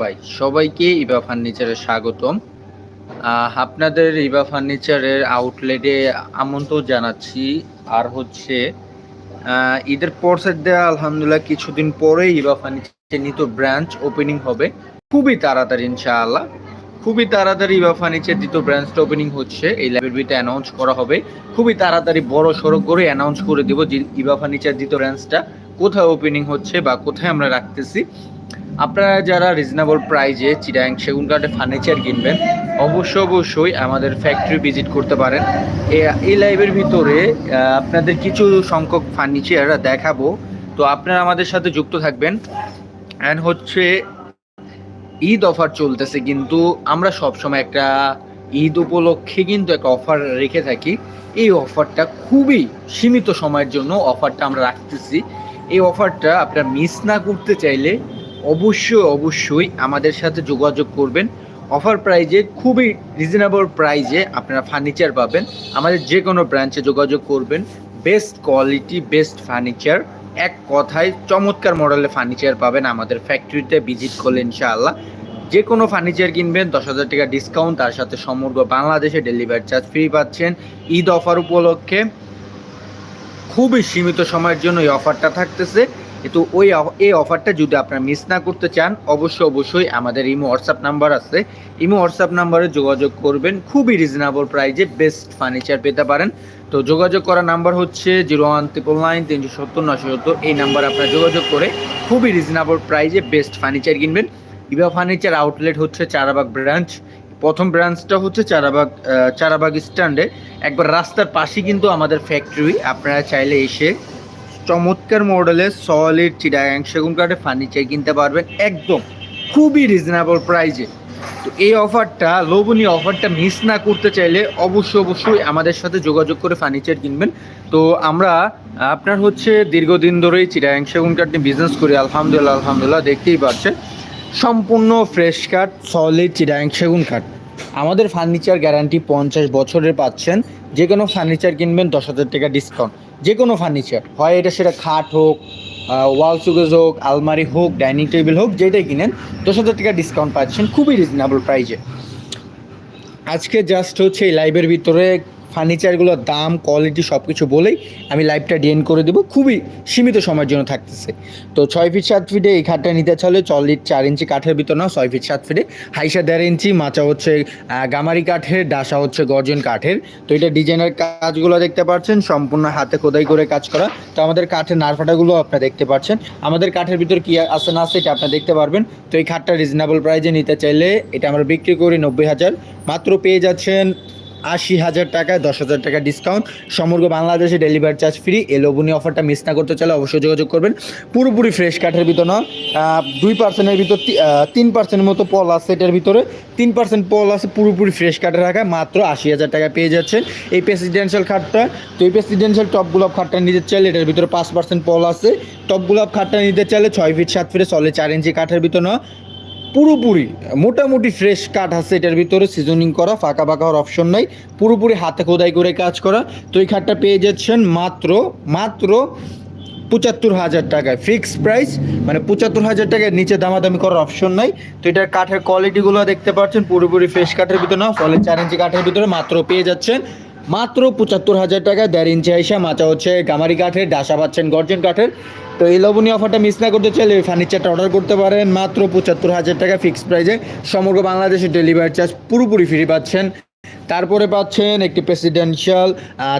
ভাই, সবাইকে ইবা ফার্নিচারে স্বাগতম। আপনাদের ইবা ফার্নিচারের আউটলেটে আমন্ত্রণ জানাচ্ছি। আর হচ্ছে ঈদের পর দেওয়া আলহামদুলিল্লাহ, কিছুদিন পরে ইবা ফার্নিচার নিত ব্রাঞ্চ ওপেনিং হবে। খুবই তাড়াতাড়ি, ইনশাআল্লাহ। খুবই তাড়াতাড়ি ইবা ফার্নিচার দ্বিতীয় ব্রাঞ্চটা ওপেনিং হচ্ছে। এই লাইব্রেরিতে অ্যানাউন্স করা হবে। খুবই তাড়াতাড়ি, বড় সড়ো করে অ্যানাউন্স করে দেবো যে ইবা ফার্নিচার দ্বিতীয় ব্রাঞ্চটা কোথায় ওপেনিং হচ্ছে বা কোথায় আমরা রাখতেছি। আপনারা যারা রিজনেবল প্রাইজে চিরাং সেগুন কাঠে ফার্নিচার কিনবেন, অবশ্য অবশ্যই আমাদের ফ্যাক্টরি ভিজিট করতে পারেন। এই লাইভের ভিতরে আপনাদের কিছু সংখ্যক ফার্নিচার দেখাবো। তো আপনারা আমাদের সাথে যুক্ত থাকবেন। অ্যান্ড হচ্ছে, ঈদ অফার চলতেছে, কিন্তু আমরা সবসময় একটা ঈদ উপলক্ষে কিন্তু একটা অফার রেখে থাকি। এই অফারটা খুবই সীমিত সময়ের জন্য অফারটা আমরা রাখতেছি। এই অফারটা আপনারা মিস না করতে চাইলে অবশ্যই অবশ্যই আমাদের সাথে যোগাযোগ করবেন। অফার প্রাইজে খুবই রিজনেবল প্রাইজে আপনারা ফার্নিচার পাবেন। আমাদের যে কোনো ব্রাঞ্চে যোগাযোগ করবেন। বেস্ট কোয়ালিটি বেস্ট ফার্নিচার এক কথায় চমৎকার মডেলের ফার্নিচার পাবেন আমাদের ফ্যাক্টরিতে ভিজিট করলে ইনশাআল্লাহ। যে কোনো ফার্নিচার কিনবেন, দশ হাজার টাকা ডিসকাউন্ট তার সাথে সমগ্র বাংলাদেশে ডেলিভারি চার্জ ফ্রি পাচ্ছেন। ঈদ অফার উপলক্ষে খুবই সীমিত সময়ের জন্য এই অফারটা থাকতেছে। কিন্তু ওই এই অফারটা যদি আপনারা মিস না করতে চান, অবশ্যই অবশ্যই আমাদের ইমো হোয়াটসঅ্যাপ নাম্বার আছে। ইমো হোয়াটসঅ্যাপ নাম্বারে যোগাযোগ করবেন। খুবই রিজনেবল প্রাইজে বেস্ট ফার্নিচার পেতে পারেন। তো যোগাযোগ করা নাম্বার হচ্ছে জিরো ওয়ান ট্রিপল নাইন তিনশো সত্তর নশো সত্তর। এই নাম্বারে আপনারা যোগাযোগ করে খুবই রিজনেবল প্রাইজে বেস্ট ফার্নিচার কিনবেন। ইভা ফার্নিচার আউটলেট হচ্ছে চারাবাগ ব্রাঞ্চ প্রথম ব্রাঞ্চটা হচ্ছে চারাবাগ চারাবাগ স্ট্যান্ডে একবার রাস্তার পাশে কিন্তু আমাদের ফ্যাক্টরি আপনারা চাইলে এসে চমৎকার মডেলের সলিড চিটাগাং সেগুন কাঠের ফার্নিচার কিনতে পারবেন একদম খুবই রিজনেবল প্রাইজে তো এই অফারটা লোভনীয় অফারটা মিস না করতে চাইলে অবশ্যই অবশ্যই আমাদের সাথে যোগাযোগ করে ফার্নিচার কিনবেন। তো আমরা, আপনার হচ্ছে দীর্ঘদিন ধরেই চিটাগাং সেগুন কাঠ নিয়ে বিজনেস করি, আলহামদুলিল্লাহ আলহামদুলিল্লাহ, দেখতেই পাচ্ছেন। সম্পূর্ণ ফ্রেশ কাঠ সলিড চিটাগাং সেগুন কাঠ। আমাদের ফার্নিচার গ্যারান্টি পঞ্চাশ বছরের পাচ্ছেন। যে কোনো ফার্নিচার কিনবেন দশ হাজার টাকা ডিসকাউন্ট যে কোনো ফার্নিচার হয় এটা সেটা খাট হোক ওয়াল সুগেজ হোক, আলমারি হোক ডাইনিং টেবিল হোক, যেটাই কিনেন, দশ হাজার টাকা ডিসকাউন্ট পাচ্ছেন খুবই রিজনেবল প্রাইজে আজকে জাস্ট হচ্ছে এই লাইভের ভিতরে ফার্নিচারগুলোর দাম কোয়ালিটি সব কিছু বলেই আমি লাইভটা ডিএন করে দেবো। খুবই সীমিত সময়ের জন্য থাকতেছে। তো ছয় ফিট সাত ফিটে এই খাটটা নিতে চাইলে চল্লিশ চার ইঞ্চি কাঠের ভিতর না ছয় ফিট সাত ফিটে হাইসা দেড় ইঞ্চি মাচা হচ্ছে গামারি কাঠের, ডাসা হচ্ছে গর্জন কাঠের। তো এটা ডিজাইনের কাজগুলো দেখতে পাচ্ছেন, সম্পূর্ণ হাতে খোদাই করে কাজ করা। তো আমাদের কাঠের নারফাটাগুলো আপনারা দেখতে পাচ্ছেন। আমাদের কাঠের ভিতর কি আছে না আছে এটা আপনারা দেখতে পারবেন। তো এই খাটটা রিজনেবল প্রাইজে নিতে চাইলে এটা আমরা বিক্রি করি নব্বই হাজার। মাত্র পেয়ে যাচ্ছেন আশি হাজার টাকায় দশ হাজার টাকা ডিসকাউন্ট সমগ্র বাংলাদেশে ডেলিভারি চার্জ ফ্রি এই লোভনীয় অফারটা মিস না করতে চাইলে অবশ্যই যোগাযোগ করবেন। পুরোপুরি ফ্রেশ কাঠের ভিতর দুই পার্সেন্টের ভিতর তিন পার্সেন্টের মতো পল আছে এটার ভিতরে। তিন পার্সেন্ট পল আছে পুরোপুরি ফ্রেশ কাঠের রাখা মাত্র আশি হাজার টাকা পেয়ে যাচ্ছেন এই প্রেসিডেন্সিয়াল খাটটা তো এই প্রেসিডেন্সিয়াল টপ গোলাপ খাটটা নিতে চাইলে এটার ভিতরে পাঁচ পার্সেন্ট পল আছে। টপ গোলাপ খাটটা নিতে চাইলে ছয় ফিট সাত ফিটে চলে চার ইঞ্চি কাঠের ভিতর না পুরোপুরি, মোটামুটি ফ্রেশ কাঠ আছে এটার ভিতরে সিজনিং করা, ফাঁকা ফাঁকা হওয়ার অপশন নাই, পুরোপুরি হাতে খোদাই করে কাজ করা। তো এই খাটটা পেয়ে যাচ্ছেন মাত্র মাত্র পঁচাত্তর হাজার টাকায় ফিক্সড প্রাইস মানে পঁচাত্তর হাজার টাকার নিচে দামাদামি করার অপশন নাই। তো এটার কাঠের কোয়ালিটিগুলো দেখতে পাচ্ছেন, পুরোপুরি ফ্রেশ কাঠের ভিতরে না, ফলে চার ইঞ্চি কাঠের ভিতরে মাত্র পেয়ে যাচ্ছেন মাত্র পঁচাত্তর হাজার টাকা, দেড় ইঞ্চি আইসা মাচা হচ্ছে গামারি কাঠের, ডাসা পাচ্ছেন গর্জন কাঠের। তো এই লবণীয় অফারটা মিস না করতে চাইলে ফার্নিচারটা অর্ডার করতে পারেন। মাত্র পঁচাত্তর হাজার টাকা ফিক্সড প্রাইসে সমগ্র বাংলাদেশে ডেলিভারি চার্জ পুরোপুরি ফ্রি পাচ্ছেন। তারপরে পাচ্ছেন একটি প্রেসিডেন্সিয়াল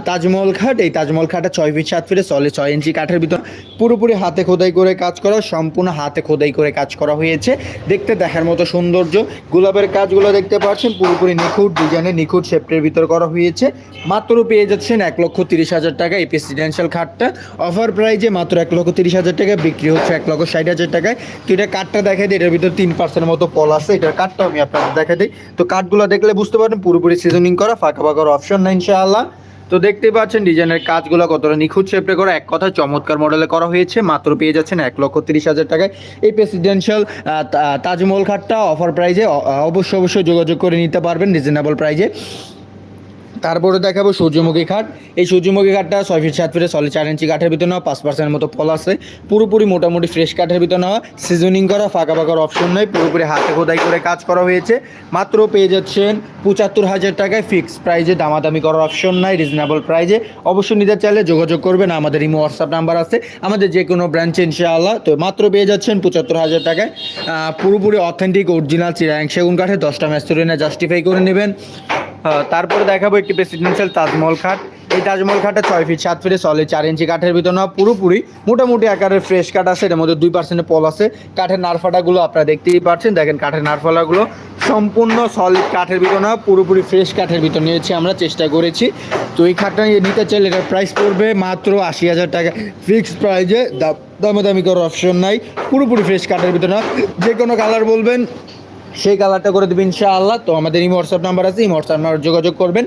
তাজমহল খাট এই তাজমহল খাটটা ছয় ফিট সাত ফিটে চলে ছয় ইঞ্চি কাঠের ভিতর পুরোপুরি হাতে খোদাই করে কাজ করা, সম্পূর্ণ হাতে খোদাই করে কাজ করা হয়েছে। দেখতে দেখার মতো সৌন্দর্য। গোলাপের কাজগুলো দেখতে পাচ্ছেন, পুরোপুরি নিখুঁত ডিজাইনে নিখুঁত শেপটের ভিতর করা হয়েছে। মাত্র পেয়ে যাচ্ছেন এক লক্ষ তিরিশ হাজার টাকা এই প্রেসিডেন্সিয়াল খাটটা অফার প্রাইজে মাত্র এক লক্ষ তিরিশ হাজার টাকা, বিক্রি হচ্ছে এক লক্ষ ষাট হাজার টাকায়। তো এটা কাঠটা দেখা দিই, এটার ভিতর তিন পার্সেন্ট মতো পল আছে। এটার কাঠটাও আমি আপনাদের দেখা দিই। তো কাঠগুলো দেখলে বুঝতে পারেন পুরোপুরি সিজনিং করা ফাঁকা ফাঁকার অপশন না ইনশাআল্লাহ। তো দেখতেই পাচ্ছেন, ডিজাইনের কাজগুলো কতটা নিখুঁত শেপে করা, এক কথা চমৎকার মডেলে করা হয়েছে, মাত্র পেয়ে যাচ্ছেন এক লক্ষ তিরিশ হাজার টাকায়। এই প্রেসিডেন্সিয়াল তাজমহল খাটটা অফার প্রাইজে অবশ্যই অবশ্যই যোগাযোগ করে নিতে পারবেন রিজনেবল প্রাইজে তারপরে দেখাবো সূর্যমুখী খাট। এই সূর্যমুখী খাটটা ছয় ফিট সাত ফিটে সলিড চার ইঞ্চি কাঠের ভিতরে নেওয়া, পাঁচ পার্সেন্টের মতো ফল আছে। পুরোপুরি মোটামুটি ফ্রেশ কাঠের ভিতরে নেওয়া সিজনিং করা, ফাঁকা ফাঁকার অপশন নেই, পুরোপুরি হাতে খোদাই করে কাজ করা হয়েছে। মাত্র পেয়ে যাচ্ছেন পঁচাত্তর হাজার টাকায় ফিক্স প্রাইজে দামাদামি করার অপশন নাই রিজনেবল প্রাইজে অবশ্যই নিতে চাইলে যোগাযোগ করবেন, আমাদের ইমো হোয়াটসঅ্যাপ নাম্বার আছে। আমাদের যে কোনো ব্রাঞ্চে ইনশাআল্লাহ। তো মাত্র পেয়ে যাচ্ছেন পঁচাত্তর হাজার টাকায়। পুরোপুরি অথেন্টিক অরিজিনাল চিরাং সেগুন কাঠে দশটা ম্যাস্টোরিনে জাস্টিফাই করে নেবেন। তারপরে দেখাবো একটি প্রেসিডেন্সিয়াল তাজমহল খাট। এই তাজমহল খাটটা ছয় ফিট সাত ফিটে সলিড চার ইঞ্চি কাঠের ভিতর না, পুরোপুরি মোটামুটি আকারের ফ্রেশ কাঠ আছে, এর মধ্যে দুই পার্সেন্টের পল আছে। কাঠের নারফাটাগুলো আপনারা দেখতেই পাচ্ছেন। দেখেন কাঠের নারফালাগুলো সম্পূর্ণ সলিড কাঠের ভিতর না, পুরোপুরি ফ্রেশ কাঠের ভিতর নিয়েছি আমরা, চেষ্টা করেছি। তো এই খাটটা নিতে চাইলে এটার প্রাইস পড়বে মাত্র আশি হাজার টাকা। ফিক্সড প্রাইজে দামাদামি করার অপশন নাই, পুরোপুরি ফ্রেশ কাঠের ভিতর না। যে কোনো কালার বলবেন সেই কালারটা করে দেবেন ইনশাআল্লাহ। তো আমাদের এই হোয়াটসঅ্যাপ নাম্বার আছে, এই হোয়াটসঅ্যাপ নাম্বার যোগাযোগ করবেন।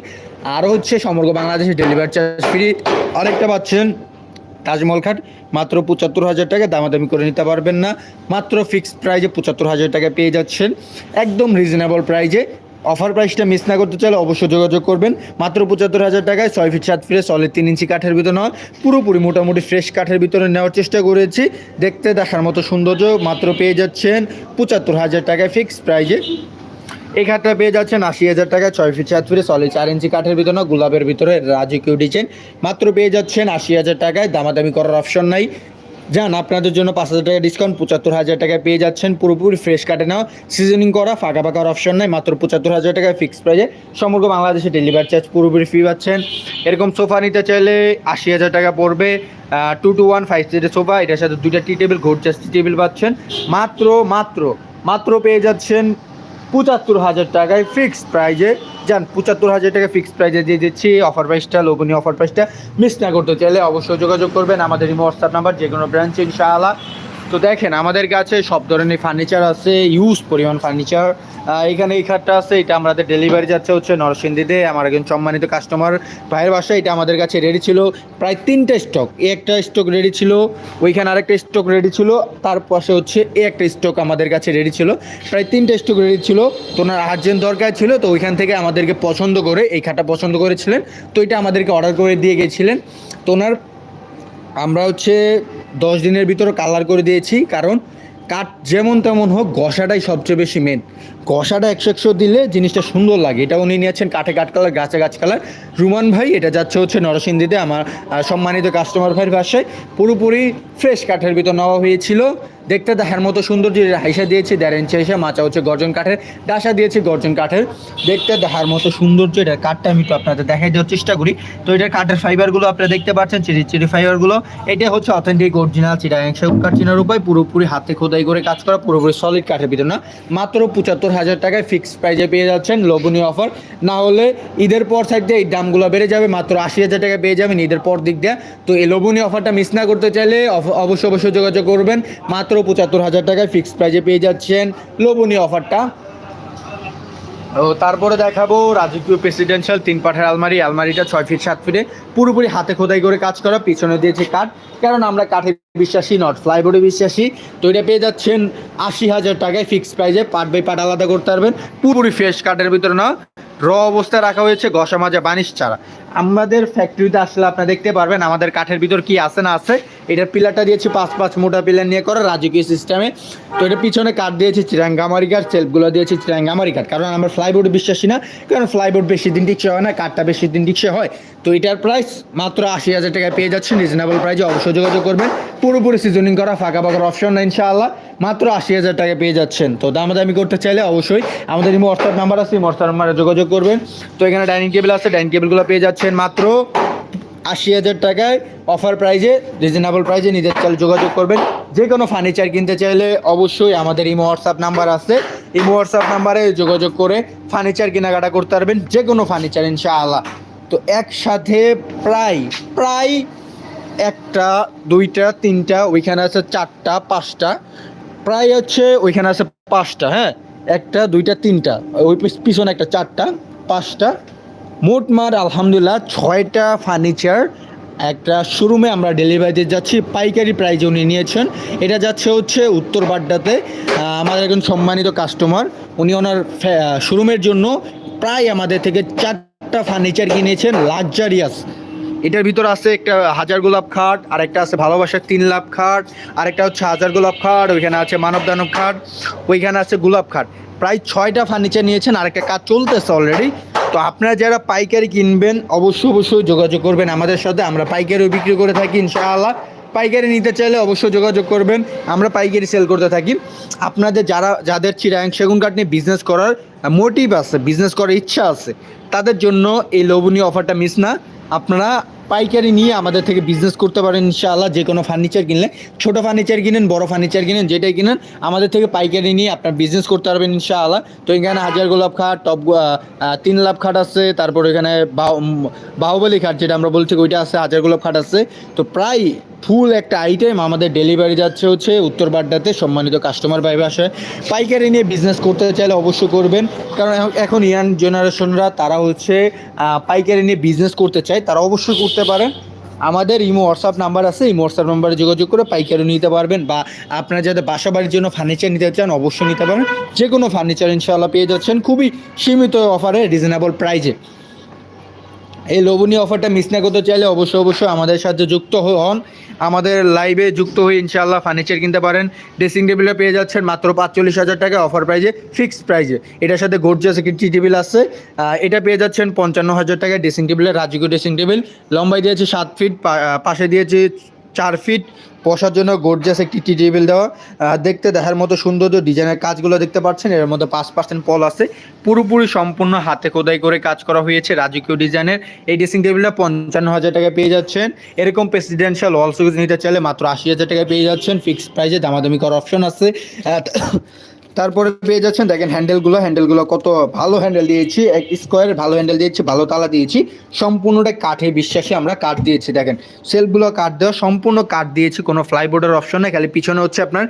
আরও হচ্ছে সমগ্র বাংলাদেশে ডেলিভারি চার্জ ফ্রি আরেকটা পাচ্ছেন তাজমহল খাট, মাত্র পঁচাত্তর হাজার টাকা, দামাদামি করে নিতে পারবেন না। মাত্র ফিক্সড প্রাইজে পঁচাত্তর হাজার টাকা পেয়ে যাচ্ছেন। একদম রিজনেবল প্রাইজে অফার প্রাইসটা মিস না করতে চাইলে অবশ্যই যোগাযোগ করবেন। মাত্র পঁচাত্তর হাজার টাকায় ছয় ফিট, সাত ফিটে সলিড তিন ইঞ্চি কাঠের ভিতরে নয়। পুরোপুরি মোটামুটি ফ্রেশ কাঠের ভিতরে নেওয়ার চেষ্টা করেছি। দেখতে দেখার মতো সৌন্দর্য মাত্র পেয়ে যাচ্ছেন পঁচাত্তর হাজার টাকায় ফিক্সড প্রাইজে এই খাটটা পেয়ে যাচ্ছেন আশি হাজার টাকায় ছয় ফিট, সাত ফিটে সলিড চার ইঞ্চি কাঠের ভিতরে না গোলাপের ভিতরে রাজকীয় ডিজাইন মাত্র পেয়ে যাচ্ছেন আশি হাজার টাকায়। দামাদামি করার অপশন নাই। যান, আপনাদের জন্য পাঁচ হাজার টাকা ডিসকাউন্ট পঁচাত্তর হাজার টাকায় পেয়ে যাচ্ছেন পুরোপুরি ফ্রেশ কাটে নাও সিজনিং করা, ফাঁকা ফাঁকার অপশন নাই, মাত্র পঁচাত্তর হাজার টাকায় ফিক্স প্রাইজে সমগ্র বাংলাদেশে ডেলিভারি চার্জ পুরোপুরি ফ্রি পাচ্ছেন। এরকম সোফা নিতে চাইলে আশি হাজার টাকা পড়বে টু টু ওয়ান ফাইভ সিটের সোফা এটার সাথে দুইটা টি টেবিল ঘোরচাস টি টেবিল পাচ্ছেন। মাত্র মাত্র মাত্র পেয়ে যাচ্ছেন পঁচাত্তর হাজার টাকায় ফিক্সড প্রাইজে যান, পঁচাত্তর হাজার টাকা ফিক্সড প্রাইজে দিয়ে দিচ্ছি। অফার প্রাইসটা লোভনীয় অফার প্রাইসটা মিস না করতে চাইলে অবশ্যই যোগাযোগ করবেন। আমাদের হোয়াটসঅ্যাপ নাম্বার যে কোনো ব্রাঞ্চে ইনশাআল্লাহ। তো দেখেন, আমাদের কাছে সব ধরনের ফার্নিচার আছে ইউজ পরিমাণ ফার্নিচার এখানে এই খাটটা আছে, এটা আমাদের ডেলিভারি যাচ্ছে হচ্ছে নরসিংদীতে, আমার একজন সম্মানিত কাস্টমার ভাইয়ের বাসা এটা আমাদের কাছে রেডি ছিল, প্রায় তিনটে স্টক এই একটা স্টক রেডি ছিল, ওইখানে আরেকটা স্টক রেডি ছিল, তার পাশে হচ্ছে এ একটা স্টক আমাদের কাছে রেডি ছিল। প্রায় তিনটে স্টক রেডি ছিল, তো ওনার আর্জেন্ট দরকার ছিল, তো ওইখান থেকে আমাদেরকে পছন্দ করে এই খাটটা পছন্দ করেছিলেন। তো এটা আমাদেরকে অর্ডার করে দিয়ে গেছিলেন। তো ওনার, আমরা হচ্ছে দশ দিনের ভিতরে কালার করে দিয়েছি, কারণ কাঠ যেমন তেমন হোক গসাটাই সবচেয়ে বেশি মেন গসাটা একশো একশো দিলে জিনিসটা সুন্দর লাগে। এটা উনি নিয়েছেন কাঠে কাঠ কালার, গাছে গাছ কালার। রুমান ভাই, এটা যাচ্ছে হচ্ছে নরসিংদীতে, আমার সম্মানিত কাস্টমার ভাইয়ের ভাষায় পুরোপুরি ফ্রেশ কাঠের ভিতর নেওয়া হয়েছিল। দেখতে দেখার মতো সৌন্দর্য হাইসা দিয়েছি, দেড় ইঞ্চি হাইসা, মাচা হচ্ছে গর্জন কাঠের, ডাসা দিয়েছে গর্জন কাঠের। দেখতে দেখার মতো সৌন্দর্য এটা কাঠটা আমি তো আপনাদের দেখাই দেওয়ার চেষ্টা করি। তো এটার কাঠের ফাইবারগুলো আপনারা দেখতে পাচ্ছেন, চিরি চিরি ফাইবারগুলো এটা হচ্ছে অথেন্টিক অরিজিনাল সেগুন কাঠ চিনার উপায়, পুরোপুরি হাতে খোদাই করে কাজ করা, পুরোপুরি সলিড কাঠের ভিতর না। মাত্র পঁচাত্তর হাজার টাকায় ফিক্সড প্রাইজে পেয়ে যাচ্ছেন, লোভনীয় অফার না হলে ঈদের পর সাইড দিয়ে এই দামগুলো বেড়ে যাবে, মাত্র আশি হাজার টাকা পেয়ে যাবেন ঈদের পর দিক দিয়ে। তো এই লোভনীয় অফারটা মিস না করতে চাইলে অবশ্যই অবশ্যই যোগাযোগ করবেন। মাত্র পঁচাত্তর হাজার টাকায় ফিক্সড প্রাইজে পেয়ে যাচ্ছেন লোভনীয় অফারটা। ও, তারপরে দেখাবো রাজকীয় প্রেসিডেন্সিয়াল তিন পাঠের আলমারি। আলমারিটা ছয় ফিট সাত ফিটে পুরোপুরি হাতে খোদাই করে কাজ করা, পিছনে দিয়েছে কাঠ। কারণ আমরা কাঠে বিশ্বাসী নট ফ্লাইবোর্ডে বিশ্বাসী। তো এটা পেয়ে যাচ্ছেন আশি হাজার টাকায় ফিক্সড প্রাইজে পার্ট বাই পার্ট আলাদা করতে পারবেন। পুরোপুরি ফ্রেশ কাঠের ভিতরে না র অবস্থায় রাখা হয়েছে ঘষা মাজা বানিশ ছাড়া। আমাদের ফ্যাক্টরিতে আসলে আপনারা দেখতে পারবেন আমাদের কাঠের ভিতর কি আছে না আছে। এটার পিলারটা দিয়েছি পাঁচ পাঁচ মোটা পিলার নিয়ে করা রাজকীয় সিস্টেমে তো এটা পিছনে কাঠ দিয়েছি চিরাঙ্গামারি কাঠ সেলফগুলো দিয়েছি চিরাঙ্গামারি কাঠ। কারণ আমরা ফ্লাইবোর্ডে বিশ্বাসী না, কারণ ফ্লাইবোর্ড বেশি দিন টিকসে হয় না, কাঠটা বেশি দিন টিকসে হয়। তো এটার প্রাইস মাত্র আশি হাজার টাকায় পেয়ে যাচ্ছেন রিজনেবল প্রাইসে অবশ্যই যোগাযোগ করবেন। পুরোপুরি সিজনিং করা, ফাঁকা ফাঁকার অপশন না ইনশাআল্লাহ। মাত্র আশি হাজার টাকা পেয়ে যাচ্ছেন। তো দামাদামি করতে চাইলে অবশ্যই আমাদের হোয়াটসঅ্যাপ নাম্বার আছে হোয়াটসঅ্যাপ নাম্বারে যোগাযোগ করবেন। তো এখানে ডাইনিং টেবিল আছে ডাইনিং টেবিলগুলো পেয়ে যাচ্ছেন মাত্র আশি হাজার টাকায়। অফার প্রাইজে রিজনেবল প্রাইজে নিজের চাল যোগাযোগ করবেন। যে কোনো ফার্নিচার কিনতে চাইলে অবশ্যই আমাদের ইমো হোয়াটসঅ্যাপ নাম্বার আছে। ইমো হোয়াটসঅ্যাপ নাম্বারে যোগাযোগ করে ফার্নিচার কেনাকাটা করতে পারবেন, যে কোনো ফার্নিচার ইনশাআল্লাহ। তো একসাথে প্রায় প্রায় একটা, দুইটা, তিনটা, ওইখানে আছে চারটা, পাঁচটা। প্রায় হচ্ছে ওইখানে আছে পাঁচটা হ্যাঁ? একটা, দুইটা, তিনটা। ওই পিছনে একটা চারটা, পাঁচটা। মোট মার আলহামদুলিল্লাহ ছয়টা ফার্নিচার একটা শোরুমে আমরা ডেলিভারি দিয়ে যাচ্ছি, পাইকারি প্রাইজে উনি নিয়েছেন। এটা যাচ্ছে হচ্ছে উত্তর বাড্ডাতে আমাদের একজন সম্মানিত কাস্টমার উনি ওনার শোরুমের জন্য প্রায় আমাদের থেকে চারটা ফার্নিচার কিনেছেন লাক্সারিয়াস এটার ভিতর আছে একটা হাজার গোলাপ খাট আর একটা আছে ভালোবাসার তিন লাভ খাট আর একটা হচ্ছে হাজার গোলাপ খাট, ওইখানে আছে মানব দানব খাট, ওইখানে আছে গোলাপ খাট। প্রায় ছয়টা ফার্নিচার নিয়েছেন আর একটা কাজ চলতেছে অলরেডি তো আপনারা যারা পাইকারি কিনবেন, অবশ্যই অবশ্যই যোগাযোগ করবেন আমাদের সাথে। আমরা পাইকারিও বিক্রি করে থাকি, ইনশাআল্লাহ। পাইকারি নিতে চাইলে অবশ্যই যোগাযোগ করবেন। আমরা পাইকারি সেল করতে থাকি। আপনাদের যারা, যাদের চিরাং সেগুন কাঠ নিয়ে বিজনেস করার মোটিভ আছে বিজনেস করার ইচ্ছা আছে, তাদের জন্য এই লোভনীয় অফারটা মিস না। আপনারা পাইকারি নিয়ে আমাদের থেকে বিজনেস করতে পারেন ইনশাআল্লাহ, যে কোনো ফার্নিচার কিনলে। ছোটো ফার্নিচার কিনেন, বড় ফার্নিচার কিনেন, যেটাই কিনেন, আমাদের থেকে পাইকারি নিয়ে আপনার বিজনেস করতে পারবেন ইনশাআল্লাহ। তো এখানে হাজার গোলাপ খাট, টপ তিন লাভ খাট আছে, তারপর এখানে বাহুবলী খাট, যেটা আমরা বলছি, ওইটা আছে, হাজার গোলাপ খাট আছে। তো প্রায় ফুল একটা আইটেম আমাদের ডেলিভারি যাচ্ছে হচ্ছে উত্তর বাড্ডাতে, সম্মানিত কাস্টমার পাইবে আসে পাইকারি নিয়ে বিজনেস করতে চাইলে অবশ্যই করবেন, কারণ এখন- এখন ইয়াং জেনারেশনরা তারা হচ্ছে পাইকারি নিয়ে বিজনেস করতে চায়, তারা অবশ্যই করতে পারেন। আমাদের ইমো হোয়াটসঅ্যাপ নাম্বার আছে ইমো হোয়াটসঅ্যাপ নাম্বারে যোগাযোগ করে পাইকারি নিতে পারবেন বা আপনারা যাদের বাসা বাড়ির জন্য ফার্নিচার নিতে চান, অবশ্যই নিতে পারেন। যে কোনো ফার্নিচার ইনশাআল্লাহ পেয়ে যাচ্ছেন। খুবই সীমিত অফারে রিজনেবল প্রাইজে এই লোভনীয় অফারটা মিস না করতে চাইলে অবশ্যই অবশ্যই আমাদের সাথে যুক্ত হন। আমাদের লাইভে যুক্ত হয়ে ইনশাআল্লাহ ফার্নিচার কিনতে পারেন। ড্রেসিং টেবিলটা পেয়ে যাচ্ছেন মাত্র পাঁচচল্লিশ হাজার টাকা অফার প্রাইজে ফিক্সড প্রাইজে এটার সাথে গোর্জাস কিচি টেবিল আছে। এটা পেয়ে যাচ্ছেন পঞ্চান্ন হাজার টাকা ড্রেসিং টেবিলের রাজকীয় ড্রেসিং টেবিল লম্বাই দিয়েছে সাত ফিট পাশে দিয়েছে চার ফিট বসার জন্য গোর্জাস একটি টি টেবিল দেওয়া। দেখতে দেখার মতো সুন্দর ডিজাইনের কাজগুলো দেখতে পাচ্ছেন। এর মধ্যে পাঁচ পার্সেন্ট পল আছে। পুরোপুরি সম্পূর্ণ হাতে খোদাই করে কাজ করা হয়েছে রাজকীয় ডিজাইনের। এই ড্রেসিং টেবিলটা পঞ্চান্ন হাজার টাকা পেয়ে যাচ্ছেন। এরকম প্রেসিডেন্সিয়াল অলসুইজ নিতে চাইলে মাত্র আশি হাজার টাকা পেয়ে যাচ্ছেন। ফিক্সড প্রাইসে দামাদামি করার অপশন আছে। তারপরে পেয়ে যাচ্ছেন, দেখেন হ্যান্ডেলগুলো হ্যান্ডেলগুলো কত ভালো হ্যান্ডেল দিয়েছি, এক স্কোয়ারের ভালো হ্যান্ডেল দিয়েছি, ভালো তালা দিয়েছি, সম্পূর্ণটা কাঠে বিশ্বাসী আমরা কাঠ দিয়েছি, দেখেন। সেলফগুলো কাঠ দেওয়া, সম্পূর্ণ কাঠ দিয়েছি, কোনো ফ্লাইবোর্ডের অপশন নেই, খালি পিছনে হচ্ছে আপনার,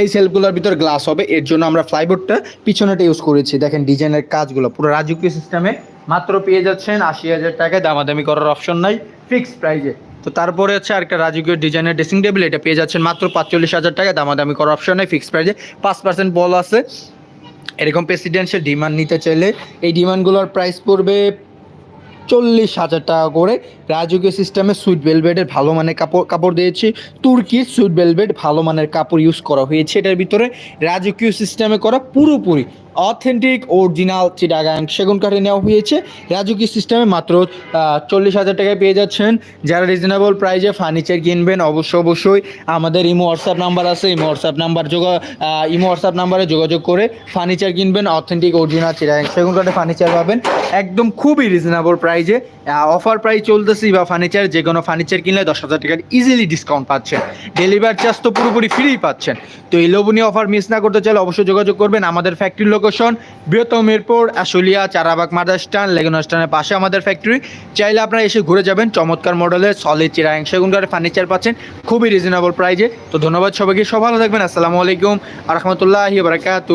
এই সেলফগুলোর ভিতর গ্লাস হবে, এর জন্য আমরা ফ্লাইবোর্ডটা পিছনেটা ইউজ করেছি, দেখেন ডিজাইনের কাজগুলো, পুরো রাজকীয় সিস্টেমে মাত্র পেয়ে যাচ্ছেন আশি হাজার টাকায়, দামাদামি করার অপশন নাই ফিক্সড প্রাইজে তো তারপরে হচ্ছে আরেকটা রাজকীয় ডিজাইনের ড্রেসিং টেবিল এটা পেয়ে যাচ্ছেন মাত্র পাঁচচল্লিশ হাজার টাকা, দামাদামি করার অপশন নেই ফিক্সড প্রাইজে পাঁচ পার্সেন্ট বল আছে। এরকম প্রেসিডেন্সিয়াল ডিমান্ড নিতে চাইলে এই ডিমান্ডগুলোর প্রাইস পড়বে চল্লিশ হাজার টাকা করে। রাজকীয় সিস্টেমে সুইট ভেলভেটের ভালো মানের কাপড় কাপড় দিয়েছি। তুর্কির সুইট ভেলভেট ভালো মানের কাপড় ইউজ করা হয়েছে। এটার ভিতরে রাজকীয় সিস্টেমে করা পুরোপুরি অথেন্টিক, অরিজিনাল চিটাগাং সেগুন কাঠে নেওয়া হয়েছে। রাজকীয় সিস্টেমে মাত্র চল্লিশ হাজার টাকায় পেয়ে যাচ্ছেন। যারা রিজনেবল প্রাইজে ফার্নিচার কিনবেন অবশ্য অবশ্যই আমাদের ইমো হোয়াটসঅ্যাপ নাম্বার আছে। ইমো হোয়াটসঅ্যাপ নাম্বার যোগা ইমো হোয়াটসঅ্যাপ নাম্বারে যোগাযোগ করে ফার্নিচার কিনবেন অথেন্টিক অরিজিনাল চিটাগাং সেগুন কাঠে ফার্নিচার পাবেন। একদম খুবই রিজনেবল প্রাইজে অফার প্রাইস চলতেছি বা ফার্নিচার যে কোনো ফার্নিচার কিনলে দশ হাজার টাকার ইজিলি ডিসকাউন্ট পাচ্ছেন। ডেলিভারি চার্জ তো পুরোপুরি ফ্রি পাচ্ছেন। তো এই লোভনীয় অফার মিস না করতে চাইলে অবশ্যই যোগাযোগ করবেন। আমাদের ফ্যাক্টরি লোকেশন বৃহত্তম মিরপুর, আশুলিয়া, চারাবাগ মাদার স্ট্যান্ড লেগুনা স্ট্যান্ডের পাশে আমাদের ফ্যাক্টরি চাইলে আপনারা এসে ঘুরে যাবেন। চমৎকার মডেলের সলিড চিরাং সেগুন কাঠের ফার্নিচার পাচ্ছেন। খুবই রিজনেবল প্রাইজে তো ধন্যবাদ সবাইকে। সব ভালো থাকবেন। আসসালামু আলাইকুম। আ রহমতুল্লাহি বারাকাতু